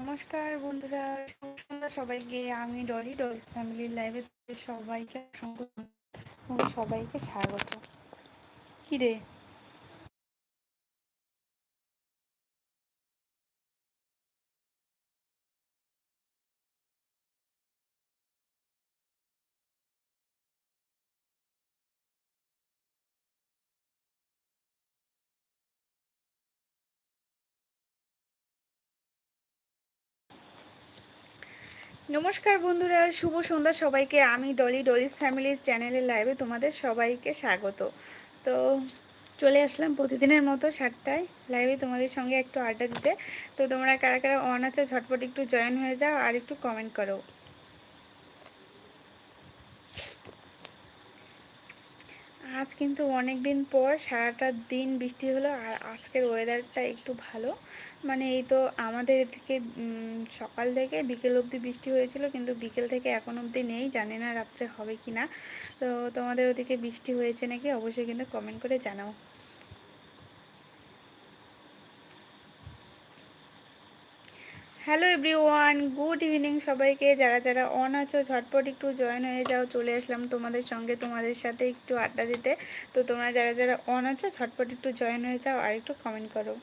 নমস্কার বন্ধুরা সন্ধ্যা সবাইকে। আমি ডলি ডলিস ফ্যামিলির লাইভে সবাইকে সবাইকে স্বাগত। কিরে নমস্কার বন্ধুরা, শুভ সন্ধ্যা সবাইকে। আমি ডলি, ডলিস ফ্যামিলির চ্যানেলের লাইভে তোমাদের সবাইকে স্বাগত। তো চলে আসলাম প্রতিদিনের মতো সাতটায় লাইভে তোমাদের সঙ্গে একটু আড্ডা দিতে। তো তোমরা কারা কারা অন আছে ঝটপট একটু জয়েন হয়ে যাও আর একটু কমেন্ট করো। আজ কিন্তু অনেক দিন পর সারাটা দিন বৃষ্টি হলো আর আজকের ওয়েদারটা একটু ভালো। মানে এই তো আমাদের থেকে সকাল থেকে বিকেল অবধি বৃষ্টি হয়েছিল, কিন্তু বিকেল থেকে এখন অবধি নেই, জানি না রাত্রে হবে কি না। তো তোমাদের ওদিকে বৃষ্টি হয়েছে নাকি? অবশ্যই কিন্তু কমেন্ট করে জানাও। হ্যালো এভরিওয়ান গুড ইভিনিং সবাইকে। যারা যারা অন আছো, ঝটপট একটু জয়েন হয়ে যাও, চলে আসলাম তোমাদের সঙ্গে তোমাদের সাথে একটু আড্ডা দিতে। তো তোমরা যারা যারা অন আছো, ঝটপট একটু জয়েন হয়ে যাও আর একটু কমেন্ট করো।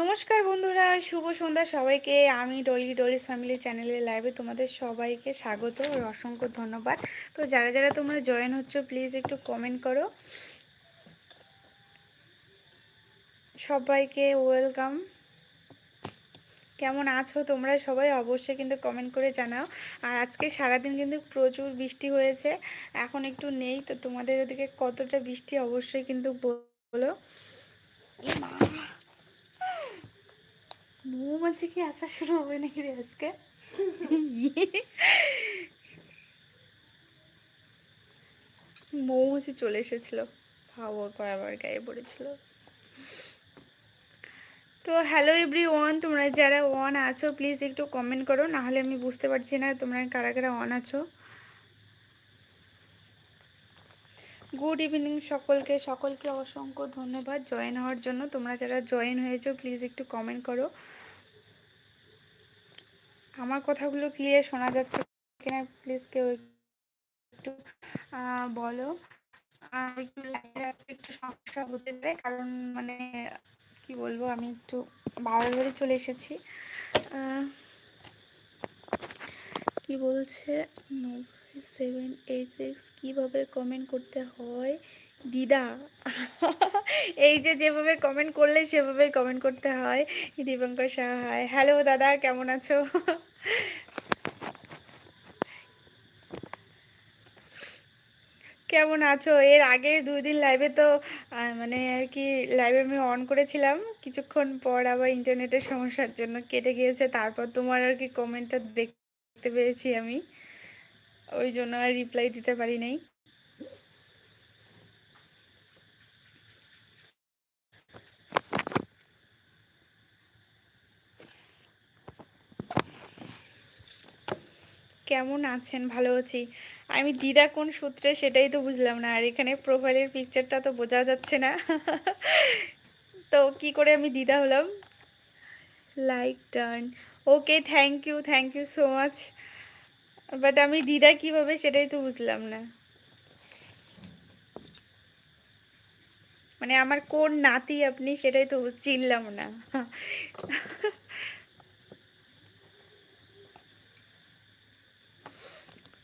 নমস্কার বন্ধুরা, শুভ সন্ধ্যা সবাইকে। আমি ডলি ডলিস ফ্যামিলি চ্যানেলের লাইভে তোমাদের সবাইকে স্বাগত আর অসংখ্য ধন্যবাদ। তো যারা যারা তোমরা জয়েন হচ্ছ, প্লিজ একটু কমেন্ট করো। সবাইকে ওয়েলকাম। কেমন আছো তোমরা সবাই অবশ্যই কিন্তু কমেন্ট করে জানাও। আর আজকে সারাদিন কিন্তু প্রচুর বৃষ্টি হয়েছে, এখন একটু নেই, তো তোমাদের ওদিকে কতটা বৃষ্টি অবশ্যই কিন্তু বলো। মৌমাছি কি আসা শুরু হবে নাকি রে আজকে? মৌমাছি চলে এসেছিল। হাওয়া করাবার গায়ে পড়েছিল। তো হ্যালো এভরি ওয়ান তোমরা যারা ওয়ান আছো প্লিজ একটু কমেন্ট করো নাহলে আমি বুঝতে পারছি না তোমরা কারা কারা ওয়ান আছো। গুড ইভিনিং সকলকে সকলকে অসংখ্য ধন্যবাদ জয়েন হওয়ার জন্য। তোমরা যারা জয়েন হয়েছো প্লিজ একটু কমেন্ট করো। আমার কথাগুলো ক্লিয়ার শোনা যাচ্ছে কিনা প্লিজ কেউ একটু বলো। আর একটু একটু সমস্যা হতে পারে, কারণ মানে কি বলব, আমি একটু বাবার বাড়ি চলে এসেছি। কি বলছে? সেভেন এইট সিক্স কীভাবে কমেন্ট করতে হয়? দিদা। এই যে যেভাবে কমেন্ট করলে সেভাবে কমেন্ট করতে হয়। দীপঙ্কর সাহায় হ্যালো দাদা, কেমন আছো? কেমন আছো? এর আগের দুই দিন লাইভে তো মানে আর কি লাইভে আমি অন করেছিলাম। কিছুক্ষণ পর আবার ইন্টারনেটের সমস্যার জন্য কেটে গিয়েছে। তারপর তোমার আর কি কমেন্টটা দেখতে পেয়েছি আমি। ওই জন্য আর রিপ্লাই দিতে পারি নাই। কেমন আছেন? ভালো আছি। আমি দিদা কোন সূত্রে সেটাই তো বুঝলাম না, আর এখানে প্রোফাইলের পিকচারটা তো বোঝা যাচ্ছে না। তো কি করে আমি দিদা হলাম? Like turn okay thank you thank you so much but আমি দিদা কীভাবে সেটাই তো বুঝলাম না। মানে আমার কোন নাতি আপনি সেটাই তো চিনলাম না।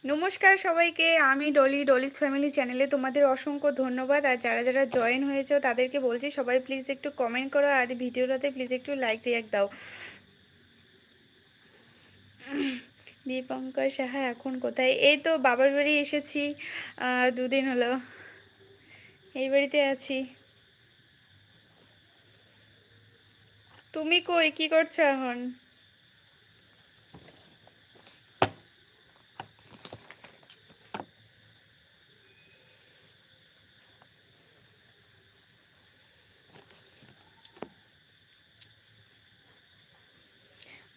নমস্কার সবাইকে, আমি ডলি, ডলিস ফ্যামিলি চ্যানেলে তোমাদের অসংখ্য ধন্যবাদ। আর যারা যারা জয়েন হয়েছে, তাদেরকে বলছি সবাই প্লিজ একটু কমেন্ট করো আর ভিডিওটাতে প্লিজ একটু লাইক রিয়াক্ট দাও। দীপঙ্কর সাহা, এখন কোথায়? এই তো বাবার বাড়ি এসেছি। দুদিন হলো। এই বাড়িতে আছি। তুমি কই? কি করছ এখন?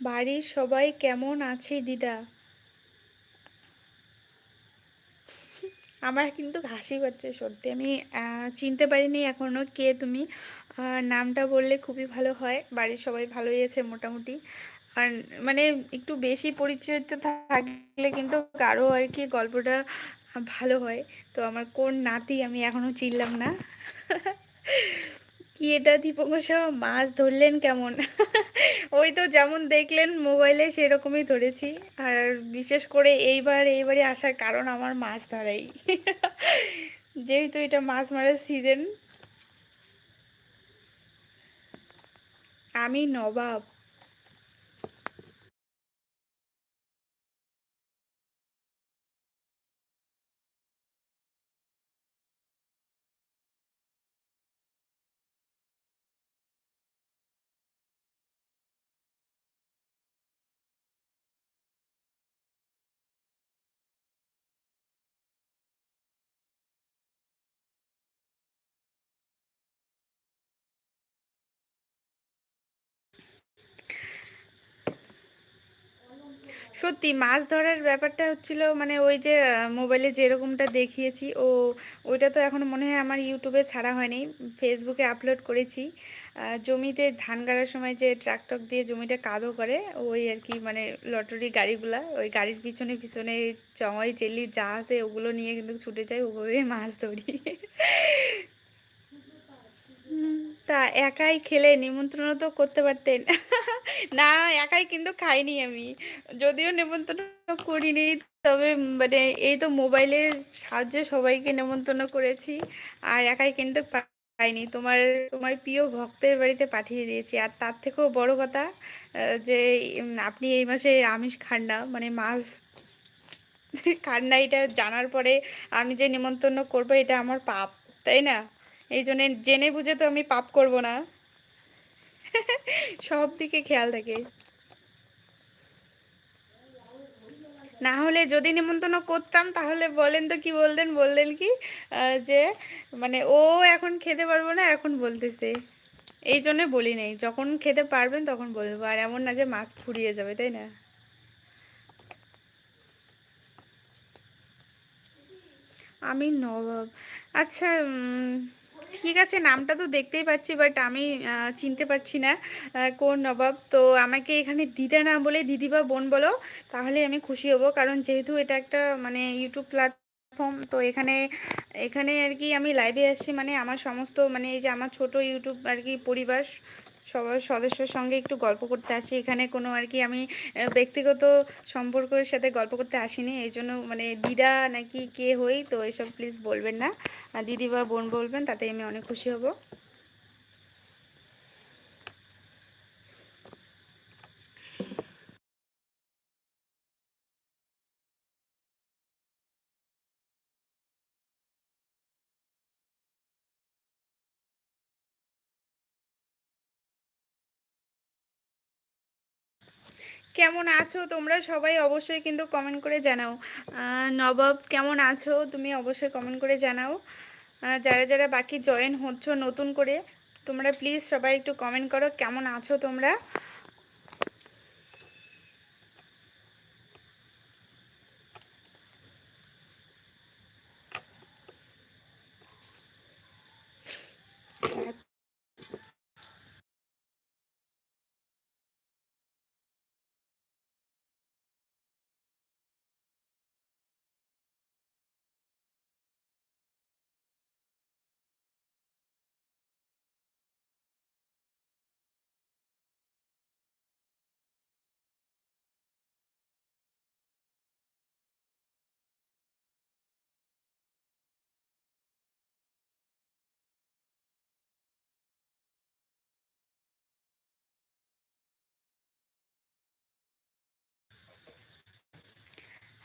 বাড়ির সবাই কেমন আছে দিদা? আমার কিন্তু হাসি পাচ্ছে সত্যি। আমি চিনতে পারিনি এখনও কে তুমি। নামটা বললে খুবই ভালো হয়। বাড়ির সবাই ভালোই আছে মোটামুটি। আর মানে একটু বেশি পরিচিত থাকলে কিন্তু কারও আর কি গল্পটা ভালো হয়। তো আমার কোন নাতি আমি এখনও চিনলাম না। কি এটা দীপঙ্কর মাছ ধরলেন কেমন? ওই তো যেমন দেখলেন মোবাইলে সেরকমই ধরেছি। আর বিশেষ করে এইবার এইবারে আসার কারণ আমার মাছ ধরাই। যেহেতু এটা মাছ মারার সিজন আমি নবাব। সত্যি মাছ ধরার ব্যাপারটা হচ্ছিল মানে ওই যে মোবাইলে যেরকমটা দেখিয়েছি, ও, ওইটা তো এখন মনে হয় আমার ইউটিউবে ছাড়া হয়নি ফেসবুকে আপলোড করেছি। জমিতে ধান গাড়ার সময় যে ট্রাক্টর দিয়ে জমিটা কাদো করে, ওই আর কি মানে লটারি গাড়িগুলা, ওই গাড়ির পিছনে পিছনে চমাই চেলি যা আছে ওগুলো নিয়ে কিন্তু ছুটে যায় ওভাবে মাছ ধরি। তা একাই খেলে নিমন্ত্রণ তো করতে পারতেন। না, একাই কিন্তু খাইনি আমি। যদিও নেমন্তন্ন করিনি, তবে মানে এই তো মোবাইলের সাহায্যে সবাইকে নেমন্তন্ন করেছি, আর একাই কিন্তু পাইনি। তোমার তোমার প্রিয় ভক্তের বাড়িতে পাঠিয়ে দিয়েছি। আর তার থেকেও বড় কথা যে আপনি এই মাসে আমিষ খান না মানে মাছ খান না, এটা জানার পরে আমি যে নিমন্ত্রণ করব, এটা আমার পাপ, তাই না? এই জন্য জেনে বুঝে তো আমি পাপ করব না। সব দিকে খেয়াল থাকে না হলে যদি নিমন্ত্রণ করতাম, তাহলে বলেন তো কি বলতেন বললেন কি? যে মানে ও এখন খেতে পারব না, এখন বলতেছে। এই জন্য বলি নাই, যখন খেতে পারবেন তখন বলব, আর এমন না যে মাছ ফুরিয়ে যাবে, তাই না? আমি নবাব। আচ্ছা ঠিক আছে, নামটা তো দেখতেই পাচ্ছি বাট আমি চিনতে পারছি না কোন নবাব। তো আমাকে এখানে দিদা না বলে দিদি বা বোন বলো, তাহলে আমি খুশি হব, কারণ যেহেতু এটা একটা মানে ইউটিউব প্ল্যাটফর্ম তো এখানে এখানে আর কি আমি লাইভে আসছি মানে আমার সমস্ত মানে এই যে আমার ছোট ইউটিউব আর কি পরিবার সবার সদস্যর সঙ্গে একটু গল্প করতে আসি। এখানে কোনো আর কি আমি ব্যক্তিগত সম্পর্কের সাথে গল্প করতে আসিনি। এই জন্য মানে দিদা নাকি কে হই, তো এসব প্লিজ বলবেন না। দিদি বা বোন বলবেন তাতে আমি অনেক খুশি হব। কেমন আছো তোমরা? সবাই অবশ্যই কিন্তু কমেন্ট করে জানাও। নবাব, কেমন আছো? তুমি অবশ্যই কমেন্ট করে জানাও। যারা যারা বাকি জয়েন হচ্ছ নতুন করে, তোমরা প্লিজ সবাই একটু কমেন্ট করো, কেমন আছো তোমরা?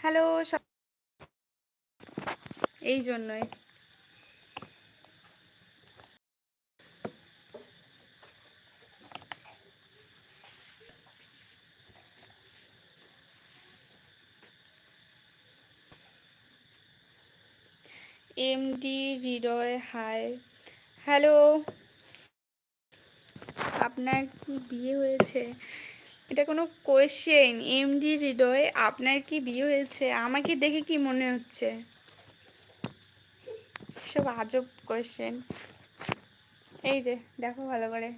হ্যালো এই জন্যই। এমডি হৃদয় হাই হ্যালো আপনার কি বিয়ে হয়েছে? এটা কোনো কোয়েশ্চেন এমডি হৃদয়, আপনার কি বিয়ে হয়েছে? আমাকে দেখে কি মনে হচ্ছে? সব আজব কোয়েশ্চেন এই যে, দেখো ভালো করে।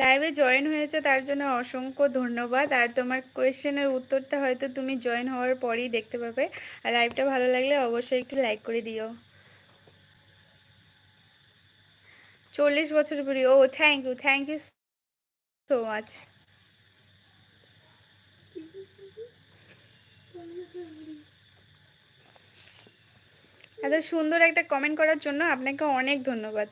লাইভে জয়েন হয়েছে, তার জন্য অসংখ্য ধন্যবাদ। আর তোমার কোয়েশ্চেনের উত্তরটা হয়তো তুমি জয়েন হওয়ার পরেই দেখতে পাবে। আর লাইভটা ভালো লাগলে অবশ্যই একটু লাইক করে দিও। চল্লিশ বছর পরি ও thank you thank you so much এত সুন্দর একটা কমেন্ট করার জন্য আপনাকে অনেক ধন্যবাদ।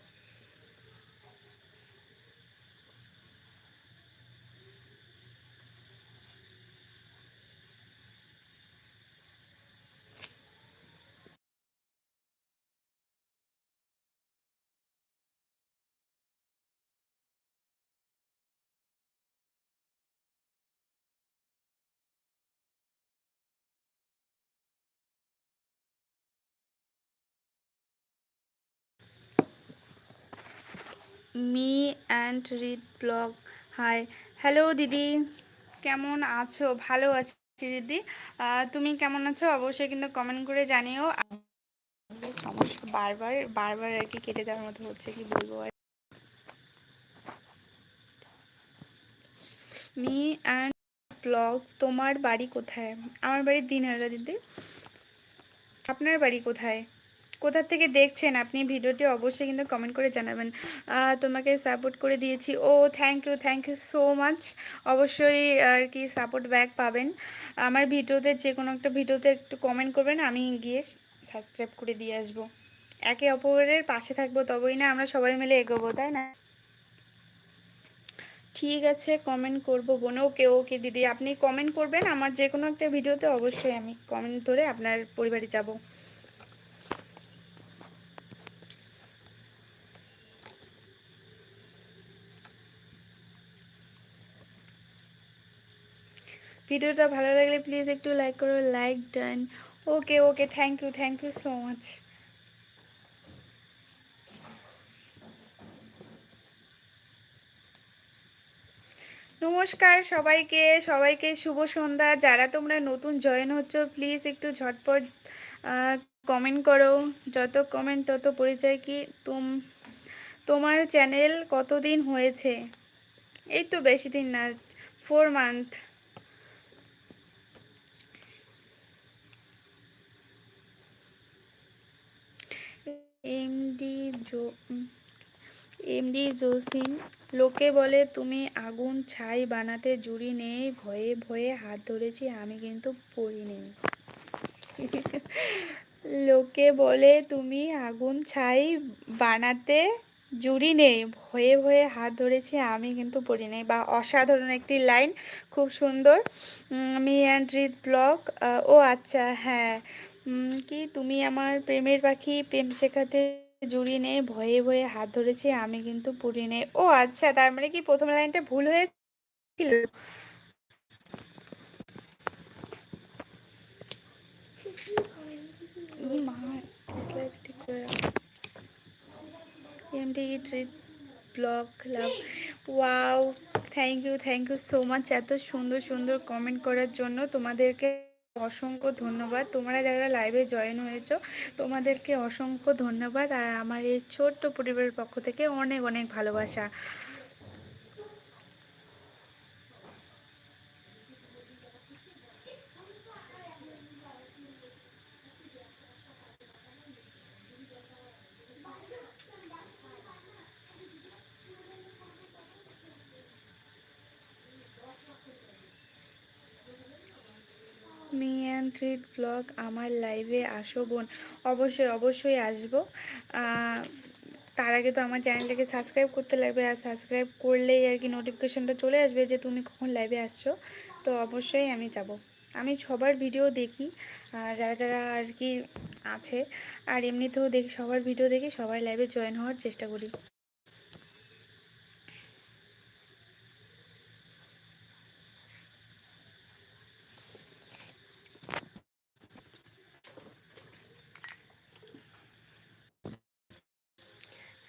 Me and rid blog. Hi. Hello, দিদি। কেমন আছো? ভালো আছি, দিদি। তুমি কেমন আছো? অবশ্যই কিন্তু কমেন্ট করে জানিও। সমস্যা বারবার বারবার আর কি কেটে যাওয়ার মতো হচ্ছে, কি বলব আর মি অ্যান্ড ব্লগ, তোমার বাড়ি কোথায়? আমার বাড়ি দিনহারা দিদি। আপনার বাড়ি কোথায়? কোথা থেকে দেখছেন আপনি ভিডিওটি অবশ্যই কিন্তু কমেন্ট করে জানাবেন। তোমাকে সাপোর্ট করে দিয়েছি। ও thank you thank you so much অবশ্যই আর কি সাপোর্ট ব্যাক পাবেন। আমার ভিডিওতে যে কোনো একটা ভিডিওতে একটু কমেন্ট করবেন, আমি গিয়ে সাবস্ক্রাইব করে দিয়ে আসব। একে অপরের পাশে থাকব তবেই না আমরা সবাই মিলে এগোবো, তাই না? ঠিক আছে কমেন্ট করব বোন ওকে ওকে দিদি। আপনি কমেন্ট করবেন, আমার যে কোনো একটা ভিডিওতে অবশ্যই আমি কমেন্ট ধরে আপনার পরিবারে যাব। ভিডিওটা ভালো লাগলে প্লিজ একটু লাইক করো like done okay okay thank you thank you so much নমস্কার সবাইকে সবাইকে শুভ সন্ধ্যা। যারা তোমরা নতুন জয়েন হচ্ছ প্লিজ একটু ঝটপট কমেন্ট করো। যত কমেন্ট তত পরিচয় কি তুম, তোমার চ্যানেল কতদিন হয়েছে? এই তো বেশি দিন না ফোর মান্থ এমডি জো এমডি জোসিন লোকে বলে, তুমি আগুন ছাই বানাতে জুড়ি নেই, ভয়ে ভয়ে হাত ধরেছি, আমি কিন্তু পড়ি নেই লোকে বলে, তুমি আগুন ছাই বানাতে জুড়ি নেই, ভয়ে ভয়ে হাত ধরেছি, আমি কিন্তু পড়ি নেই বা অসাধারণ একটি লাইন, খুব সুন্দর। মি অ্যান্ড রিদ ব্লগ ও আচ্ছা হ্যাঁ। কি তুমি আমার প্রেমের পাখি, প্রেম শেখাতে জুড়ি নেই, ভয়ে ভয়ে হাত ধরেছি, আমি কিন্তু পুরি নেই। ও আচ্ছা তার মানে কি প্রথম লাইনটা ভুল হয়েছিল? Treat blog love wow thank you thank you so much এত সুন্দর সুন্দর কমেন্ট করার জন্য তোমাদেরকে অসংখ্য ধন্যবাদ। তোমরা যারা লাইভে জয়েন হয়েছো, তোমাদেরকে অসংখ্য ধন্যবাদ। আর আমার এই ছোট্ট পরিবারের পক্ষ থেকে অনেক অনেক ভালোবাসা মি ট্রিট ব্লগ আমার লাইভে আসো বোন। অবশ্যই অবশ্যই আসব। তার আগে তো আমার চ্যানেলটাকে সাবস্ক্রাইব করতে লাগবে। আর সাবস্ক্রাইব করলেই আর কি নোটিফিকেশনটা চলে আসবে যে তুমি কখন লাইভে আসছো। তো অবশ্যই আমি যাব। আমি সবার ভিডিও দেখি। যারা যারা আর কি আছে। আর এমনিতেও দেখি, সবার ভিডিও দেখি সবাই লাইভে জয়েন হওয়ার চেষ্টা করি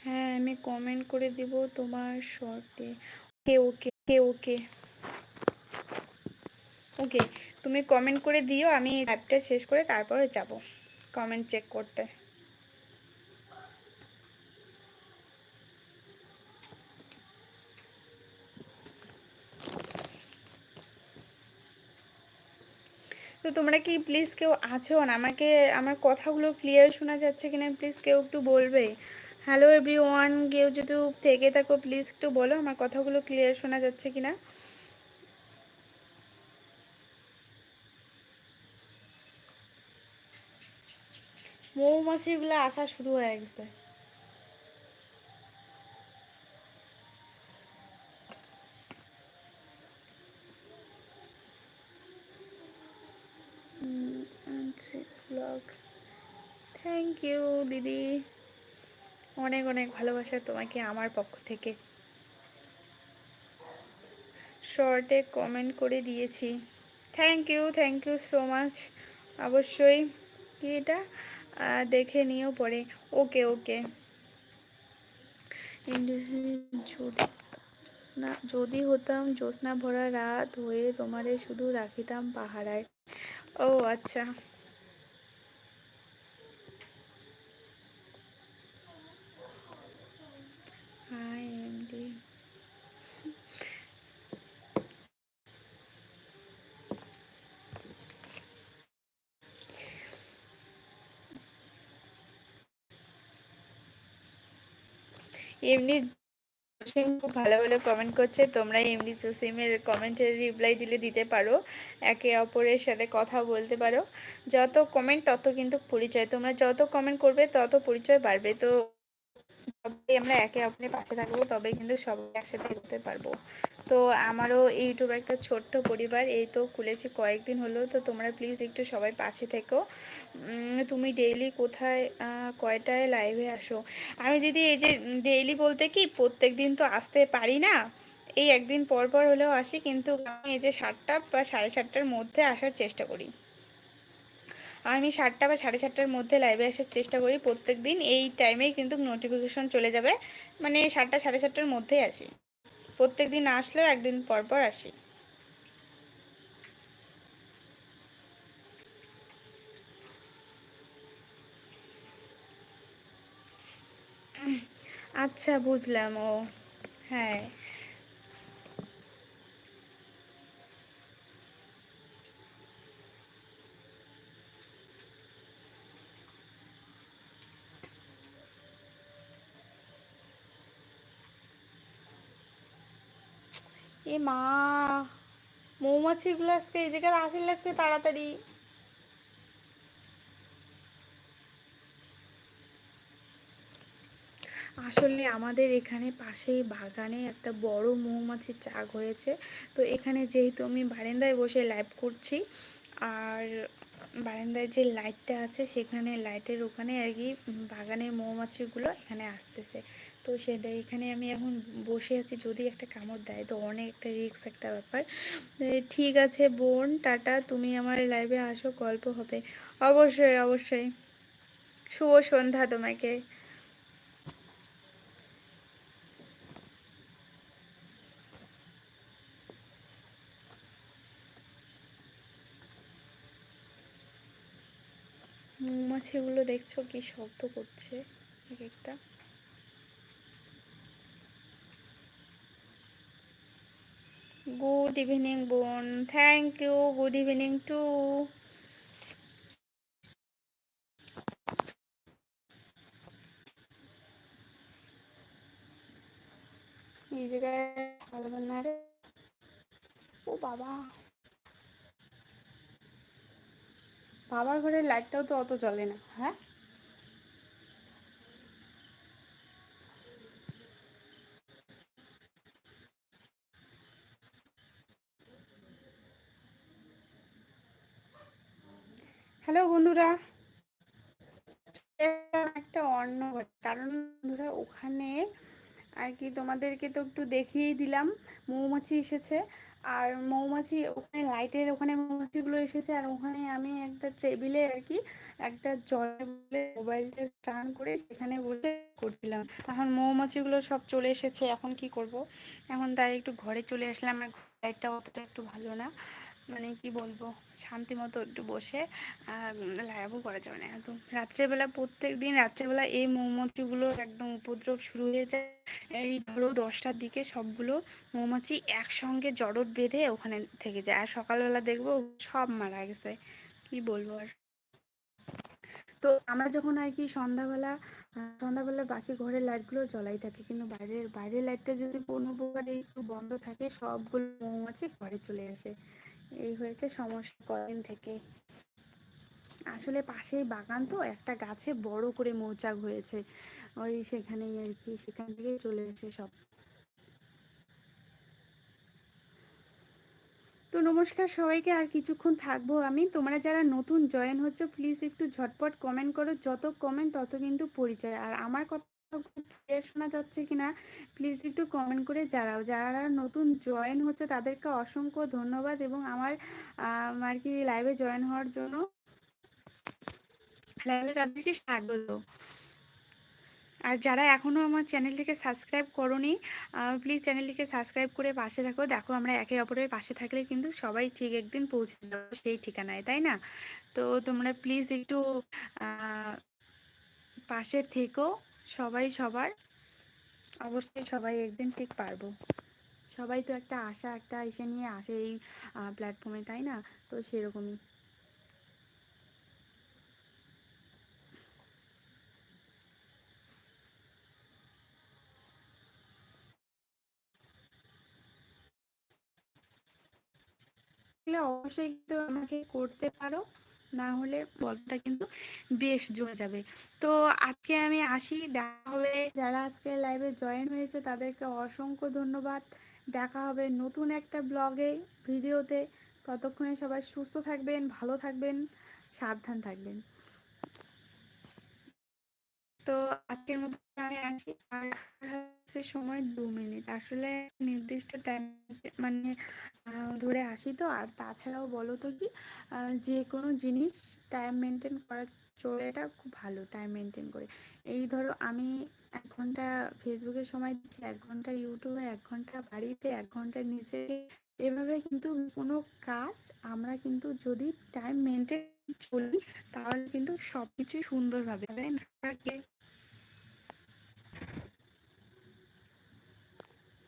হ্যাঁ আমি কমেন্ট করে দিব তোমার শর্টে ওকে ওকে ওকে ওকে ওকে তুমি কমেন্ট করে দিও, আমি অ্যাপটা শেষ করে তারপরে যাব কমেন্ট চেক করতে। তো তোমরা কি প্লিজ কেউ আছো? না আমাকে, আমার কথাগুলো ক্লিয়ার শোনা যাচ্ছে কিনা প্লিজ কেউ একটু বলবে? হ্যালো এভরি ওয়ান কেউ যদি থেকে থাকো প্লিজ একটু বলো, আমার কথাগুলো ক্লিয়ার শোনা যাচ্ছে কিনা? মৌমাছিগুলো আসা শুরু হয়ে গেছে। থ্যাংক ইউ দিদি। অনেক অনেক ভালোবাসা তোমাকে আমার পক্ষ থেকে। শর্টে কমেন্ট করে দিয়েছি। Thank you thank you so much অবশ্যই কি এটা দেখে নিও পরে। ওকে ওকে যদি হতাম জ্যোৎস্না ভরা রাত হয়ে তোমারে শুধু রাখিতাম পাহারায়। ও আচ্ছা। এমনি জসিম খুব ভালো ভালো কমেন্ট করছে। তোমরা এমনি জসিমের কমেন্টের রিপ্লাই দিলে দিতে পারো। একে অপরের সাথে কথা বলতে পারো। যত কমেন্ট তত কিন্তু পরিচয়। তোমরা যত কমেন্ট করবে, তত পরিচয় বাড়বে। তো আমরা একে অপরের পাশে থাকব তবে কিন্তু সবাই একসাথে করতে পারব। তো আমারও ইউটিউব একটা ছোট্ট পরিবার, এই তো খুলেছি কয়েকদিন হলো, তো তোমরা প্লিজ একটু সবাই পাশে থেকো। তুমি ডেইলি কোথায় কয়টায় লাইভে আসো? আমি দিদি এই যে ডেইলি বলতে কি প্রত্যেক দিন তো আসতে পারি না, এই একদিন পর পর হলেও আসি, কিন্তু আমি এই যে সাতটা বা সাড়ে সাতটার মধ্যে আসার চেষ্টা করি। আমি সাতটা বা সাড়ে সাতটার মধ্যে লাইভে আসার চেষ্টা করি প্রত্যেক দিন এই টাইমেই কিন্তু নোটিফিকেশন চলে যাবে মানে সাতটা সাড়ে সাতটার মধ্যেই আসি। প্রত্যেক দিন আসলেও একদিন পর পর আসি। আচ্ছা বুঝলাম ও। হ্যাঁ। এ মা মৌমাছিগুলো আজকে এই জায়গায় আসি লাগছে তাড়াতাড়ি। আসলে আমাদের এখানে পাশেই বাগানে একটা বড় মৌমাছির চাক হয়েছে। তো এখানে যেহেতু আমি বারান্দায় বসে লাইভ করছি, আর বারান্দায় যে লাইটটা আছে সেখানে লাইটের ওখানে আর কি বাগানের মৌমাছিগুলো এখানে আসতেছে। তো সেটা এখানে আমি এখন বসে আছি, যদি একটা কামড় দেয় তো অনেক একটা রিক্স একটা ব্যাপার। ঠিক আছে বোন, টাটা, তুমি আমার লাইভে আসো, গল্প হবে। অবশ্যই অবশ্যই। শুভ সন্ধ্যা তোমাকে। মৌমাছিগুলো দেখছ কি শব্দ করছে? এক একটা। গুড ইভিনিং বোন thank you good evening too ও বাবা। বাবার ঘরের লাইটটাও তো অত জ্বলে না হ্যাঁ? হ্যালো বন্ধুরা। একটা অন্য কারণ বন্ধুরা, ওখানে আর কি তোমাদেরকে তো একটু দেখিয়েই দিলাম। মৌমাছি এসেছে। আর মৌমাছি, ওখানে লাইটের, ওখানে মৌমাছিগুলো এসেছে। আর ওখানে আমি একটা টেবিলে আর কি একটা জলে মোবাইলটা স্টান করে সেখানে বসে করছিলাম। এখন মৌমাছিগুলো সব চলে এসেছে। এখন কি করব? এখন তাই একটু ঘরে চলে আসলাম। আর লাইটটা অতটা একটু ভালো না। মানে কি বলব, শান্তি মতো একটু বসে লাইভও করা যাবে না একদম। রাত্রেবেলা প্রত্যেক দিন রাত্রেবেলা এই মৌমাছিগুলো একদম উপদ্রব শুরু হয়ে যায়। এই ধরো দশটার দিকে সবগুলো মৌমাছি একসঙ্গে জড়ট বেঁধে ওখানে থেকে যায়। আর সকালবেলা দেখব সব মারা গেছে। কি বলব আর। তো আমরা যখন আর কি সন্ধ্যাবেলা সন্ধ্যাবেলা বাকি ঘরের লাইটগুলো জ্বলাই থাকে, কিন্তু বাইরের বাইরের লাইটটা যদি কোনো প্রকারে একটু বন্ধ থাকে, সবগুলো মৌমাছি ঘরে চলে আসে। এই হয়েছে সমস্যা কদিন থেকে। আসলে পাশেই বাগান তো একটা গাছে বড় করে মৌচাক হয়েছে। ওই সেখানেই আর কি, সেখান থেকেই চলে এসে সব। তো নমস্কার সবাইকে, আর কিছুক্ষণ থাকব আমি। তোমরা যারা নতুন জয়েন হচ্ছ প্লিজ একটু ঝটপট কমেন্ট করো। যত কমেন্ট তত কিন্তু পরিচয়। আর আমার কথা শোনা যাচ্ছে কিনা প্লিজ একটু কমেন্ট করে জানাও। যারা নতুন জয়েন হচ্ছে তাদেরকে অসংখ্য ধন্যবাদ এবং আমার আর কি লাইভে জয়েন হওয়ার জন্য লাইভে তাদেরকে স্বাগত। আর যারা এখনও আমার চ্যানেলটিকে সাবস্ক্রাইব করনি প্লিজ চ্যানেলটিকে সাবস্ক্রাইব করে পাশে থাকো। দেখো আমরা একে অপরের পাশে থাকলে কিন্তু সবাই ঠিক একদিন পৌঁছে যাব সেই ঠিকানায়, তাই না? তো তোমরা প্লিজ একটু পাশে থেকো। সবাই সবার অবশ্যই সবাই একদিন ঠিক পারব। সবাই তো একটা আশা, একটা এসে নিয়ে আসে এই প্ল্যাটফর্মে তাই না? তো সেরকমই। অবশ্যই কিন্তু আমাকে করতে পারো। না হলে বলটা কিন্তু বেশ জমে যাবে। তো আজকে আমি আসি, দেখা হবে। যারা আজকে লাইভে জয়েন হয়েছে, তাদেরকে অসংখ্য ধন্যবাদ। দেখা হবে নতুন একটা ব্লগে ভিডিওতে ততক্ষণে সবাই সুস্থ থাকবেন, ভালো থাকবেন, সাবধান থাকবেন। তো আজকের মতো আমি আসি আর হচ্ছে সময় দু মিনিট। আসলে নির্দিষ্ট টাইম মানে ধরে আসি তো। আর তাছাড়াও বলো তো কি যে কোনো জিনিস টাইম মেনটেন করা চলে এটা খুব ভালো টাইম মেনটেন করে। এই ধরো আমি এক ঘণ্টা ফেসবুকের সময় দিচ্ছি এক ঘণ্টা ইউটিউবে এক ঘণ্টা বাড়িতে, এক ঘণ্টা নিচে এভাবে কিন্তু কোনো কাজ আমরা কিন্তু যদি টাইম মেনটেন চলি তাহলে কিন্তু সব কিছুই সুন্দরভাবে